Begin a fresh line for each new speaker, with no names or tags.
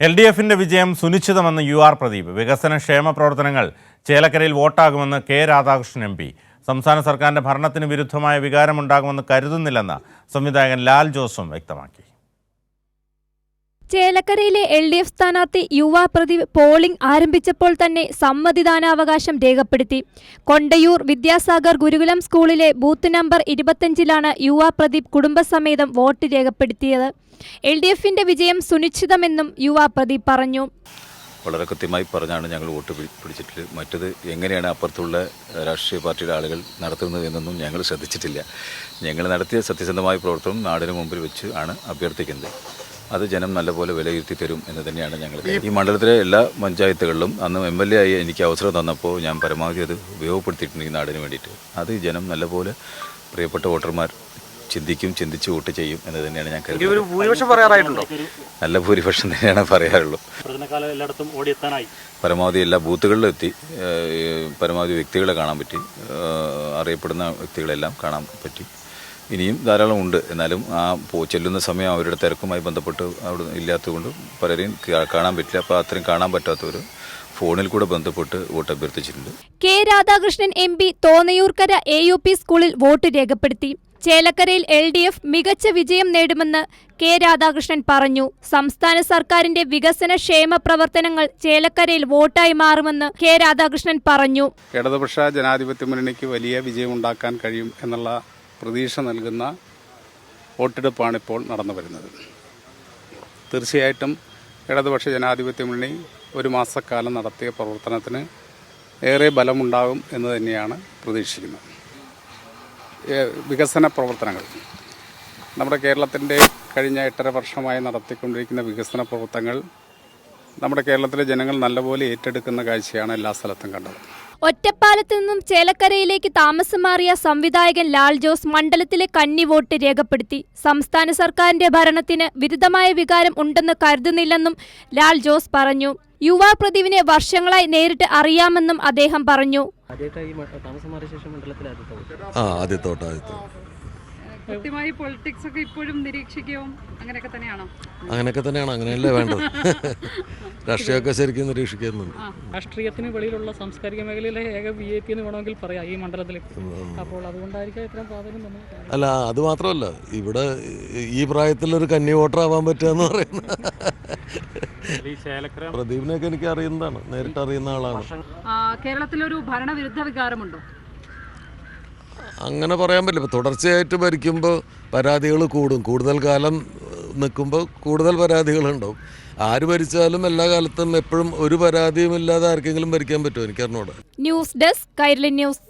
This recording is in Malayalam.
എൽ ഡി എഫിന്റെ വിജയം സുനിശ്ചിതമെന്ന് യു ആർ പ്രദീപ്. വികസന ക്ഷേമ പ്രവർത്തനങ്ങൾ ചേലക്കരയിൽ വോട്ടാകുമെന്ന് കെ രാധാകൃഷ്ണൻ എം പി. സംസ്ഥാന സർക്കാരിന്റെ ഭരണത്തിന് വിരുദ്ധമായ വികാരമുണ്ടാകുമെന്ന് കരുതുന്നില്ലെന്ന് സംവിധായകൻ ലാൽ ജോസും വ്യക്തമാക്കി.
ചേലക്കരയിലെ എൽ ഡി എഫ് സ്ഥാനാർത്ഥി യുവ പ്രദീപ് പോളിംഗ് ആരംഭിച്ചപ്പോൾ തന്നെ സമ്മതിദാനാവകാശം രേഖപ്പെടുത്തി. കൊണ്ടയൂർ വിദ്യാസാഗർ ഗുരുകുലം സ്കൂളിലെ ബൂത്ത് നമ്പർ ഇരുപത്തഞ്ചിലാണ് യുവ പ്രദീപ് കുടുംബസമേതം വോട്ട് രേഖപ്പെടുത്തിയത്. എൽ ഡി എഫിന്റെ വിജയം സുനിശ്ചിതമെന്നും യുവ പ്രദീപ് പറഞ്ഞു.
വളരെ കൃത്യമായി പറഞ്ഞാണ് ഞങ്ങൾ വോട്ട് പിടി- പിടിച്ചിട്ട് മറ്റത് എങ്ങനെയാണ് അപ്പുറത്തുള്ള രാഷ്ട്രീയ പാർട്ടിയുടെ ആളുകൾ നടത്തുന്നത് എന്നൊന്നും ഞങ്ങൾ ശ്രദ്ധിച്ചിട്ടില്ല. ഞങ്ങൾ നടത്തിയ സത്യസന്ധമായ പ്രവർത്തനം നാടിന് മുമ്പിൽ വെച്ച് ആണ് അഭ്യർത്ഥിക്കുന്നത്. അത് ജനം നല്ലപോലെ വിലയിരുത്തി തരും എന്ന് തന്നെയാണ് ഞങ്ങൾ ഈ മണ്ഡലത്തിലെ എല്ലാ പഞ്ചായത്തുകളിലും അന്ന് എം എൽ എ ആയി എനിക്ക് അവസരം തന്നപ്പോൾ ഞാൻ പരമാവധി അത് ഉപയോഗപ്പെടുത്തിയിട്ടുണ്ട് ഈ നാടിന് വേണ്ടിയിട്ട്. അത് ജനം നല്ലപോലെ പ്രിയപ്പെട്ട വോട്ടർമാർ ചിന്തിക്കും ചിന്തിച്ച് വോട്ട് ചെയ്യും എന്ന് തന്നെയാണ് ഞാൻ കരുതുന്നത്. നല്ല ഭൂരിപക്ഷം തന്നെയാണ് പറയാറുള്ളൂ.
പ്രചരണകാലം എല്ലായിടത്തും ഓടിയെത്താനായി.
പരമാവധി എല്ലാ ബൂത്തുകളിലും എത്തി പരമാവധി വ്യക്തികളെ കാണാൻ പറ്റി അറിയപ്പെടുന്ന വ്യക്തികളെല്ലാം കാണാൻ പറ്റി. ഇനിയും ധാരാളം ഉണ്ട്. എന്നാലും ആ പോ ചെല്ലുന്ന സമയം അവരുടെ തിരക്കുമായി ബന്ധപ്പെട്ട് അവിടെ ഇല്ലാത്തതുകൊണ്ട് പലരെയും കാണാൻ പറ്റില്ല. അപ്പോൾ അത്രയും കാണാൻ പറ്റാത്തവർ ഫോണിൽ കൂടെ ബന്ധപ്പെട്ട് vote അഭ്യർത്ഥിച്ചിട്ടുണ്ട്.
K Radhakrishnan M P Thonnoorkkara A U P സ്കൂളിൽ വോട്ട് രേഖപ്പെടുത്തി. ചേലക്കരയിൽ എൽ ഡി എഫ് മികച്ച വിജയം നേടുമെന്ന് കെ രാധാകൃഷ്ണൻ പറഞ്ഞു. സംസ്ഥാന സർക്കാരിന്റെ വികസന ക്ഷേമ പ്രവർത്തനങ്ങൾ ചേലക്കരയിൽ വോട്ടായി മാറുമെന്ന് കെ രാധാകൃഷ്ണൻ പറഞ്ഞു.
ഇടതുപക്ഷ ജനാധിപത്യ മുന്നണിക്ക് വലിയ വിജയം ഉണ്ടാക്കാൻ കഴിയും എന്നുള്ള പ്രതീക്ഷ നൽകുന്ന വോട്ടെടുപ്പാണ് ഇപ്പോൾ നടന്നു വരുന്നത്. തീർച്ചയായിട്ടും ഇടതുപക്ഷ ജനാധിപത്യ മുന്നണി ഒരു മാസക്കാലം നടത്തിയ പ്രവർത്തനത്തിന് ഏറെ ബലമുണ്ടാകും എന്ന് തന്നെയാണ് പ്രതീക്ഷിക്കുന്നത്. വികസന പ്രവർത്തനങ്ങൾ. നമ്മുടെ കേരളത്തിന്റെ കഴിഞ്ഞ എട്ടര വർഷമായി നടത്തിക്കൊണ്ടിരിക്കുന്ന വികസന പ്രവർത്തനങ്ങൾ നമ്മുടെ കേരളത്തിലെ ജനങ്ങൾ നല്ലപോലെ ഏറ്റെടുക്കുന്ന കാഴ്ചയാണ് എല്ലാ സ്ഥലത്തും കണ്ടത്.
ഒറ്റപ്പാലത്ത് നിന്നും ചേലക്കരയിലേക്ക് താമസം മാറിയ സംവിധായകൻ ലാൽ ജോസ് മണ്ഡലത്തിലെ കന്നി വോട്ട് രേഖപ്പെടുത്തി. സംസ്ഥാന സർക്കാരിന്റെ ഭരണത്തിന് വിരുദ്ധമായ വികാരം ഉണ്ടെന്ന് കരുതുന്നില്ലെന്നും ലാൽ ജോസ് പറഞ്ഞു. യുവാ പ്രതിവിനെ വർഷങ്ങളായി നേരിട്ട് അറിയാമെന്നും അദ്ദേഹം പറഞ്ഞു.
ആദ്യത്തെ വോട്ട്.
ആ ആദ്യത്തോട്ട് ആദ്യത്തോട്ട്
കൃത്യമായി പൊളിറ്റിക്സ് ഒക്കെ ഇപ്പോഴും നിരീക്ഷിക്കുകയും അങ്ങനെയൊക്കെ തന്നെയാണോ?
അങ്ങനെയൊക്കെ തന്നെയാണ് അങ്ങനെയല്ലേ വേണ്ടത്? രാഷ്ട്രീയമൊക്കെ ശരിക്കും നിരീക്ഷിക്കുന്നുണ്ട്.
രാഷ്ട്രീയത്തിന് വെളിയിലുള്ള സാംസ്കാരിക മേഖലയിലെ ഏക വി എ പി എന്ന് വേണമെങ്കിൽ പറയാം ഈ മണ്ഡലത്തിൽ അപ്പോൾ അതുകൊണ്ടായിരിക്കും ഇത്രയും പ്രാധാന്യം തന്നെ
അല്ല അത് മാത്രമല്ല ഇവിടെ ഈ പ്രായത്തിലൊരു കന്നി വോട്ടർ ആവാൻ പറ്റുക എന്ന് പറയുന്നത് പ്രദീപിനെയൊക്കെ എനിക്ക് അറിയുന്നതാണ് നേരിട്ട് അറിയുന്ന ആളാണ്
കേരളത്തിലൊരു ഭരണവിരുദ്ധ വികാരമുണ്ടോ?
അങ്ങനെ പറയാൻ പറ്റില്ല. ഇപ്പോൾ തുടർച്ചയായിട്ട് ഭരിക്കുമ്പോൾ പരാതികൾ കൂടും. കൂടുതൽ കാലം നിൽക്കുമ്പോൾ കൂടുതൽ പരാതികളുണ്ടാവും. ആര് ഭരിച്ചാലും എല്ലാ കാലത്തും എപ്പോഴും ഒരു പരാതിയും ഇല്ലാതെ ആർക്കെങ്കിലും ഭരിക്കാൻ പറ്റുമോ? എനിക്കറിഞ്ഞൂടാ
ന്യൂസ് ഡെസ്ക് കൈരളി ന്യൂസ്.